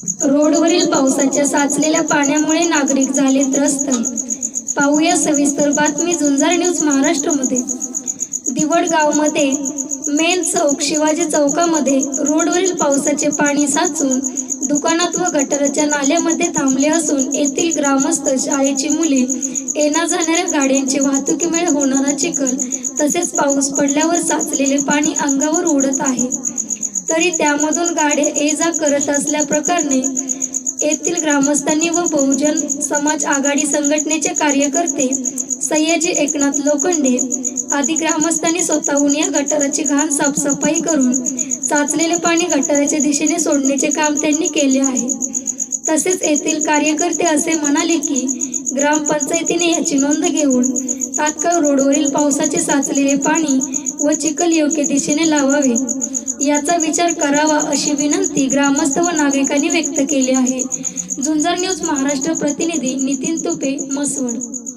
रोडवरील पावसाच्या साचलेल्या पाण्यामुळे नागरिक झाले त्रस्त. पाहूया सविस्तर बातमी झुंजार न्यूज महाराष्ट्रमध्ये. दिवडगावमध्ये मेन चौक शिवाजी चौकामध्ये रोडवरील पावसाचे पाणी साचून दुकानात व गटाराच्या नाल्यामध्ये थांबले असून येथील ग्रामस्थ शाळेची मुले येण्या जाणाऱ्या गाड्यांची वाहतुकीमुळे होणारा चिखल तसेच पाऊस पडल्यावर साचलेले पाणी अंगावर उडत आहे. तरी त्यामधून गाड्या ये जा करत असल्या येथील ग्रामस्थांनी व बहुजन समाज आघाडी संघटनेचे कार्यकर्ते सय्याजी एकनाथ लोखंडे आदी ग्रामस्थांनी स्वतःहून या गटाराची घाण साफसफाई करून साचलेले पाणी गटाराच्या दिशेने सोडण्याचे काम त्यांनी केले आहे. तसेच येथील कार्यकर्ते असे म्हणाले की ग्रामपंचायतीने याची नोंद घेऊन तात्काळ रोडवरील पावसाचे साचलेले पाणी व चिखल योग्य दिशेने लावावे. याचा विचार करावा अशी विनंती ग्रामस्थ व नागरिकांनी व्यक्त केली आहे. झुंजार न्यूज महाराष्ट्र प्रतिनिधी नितीन तुपे मसवड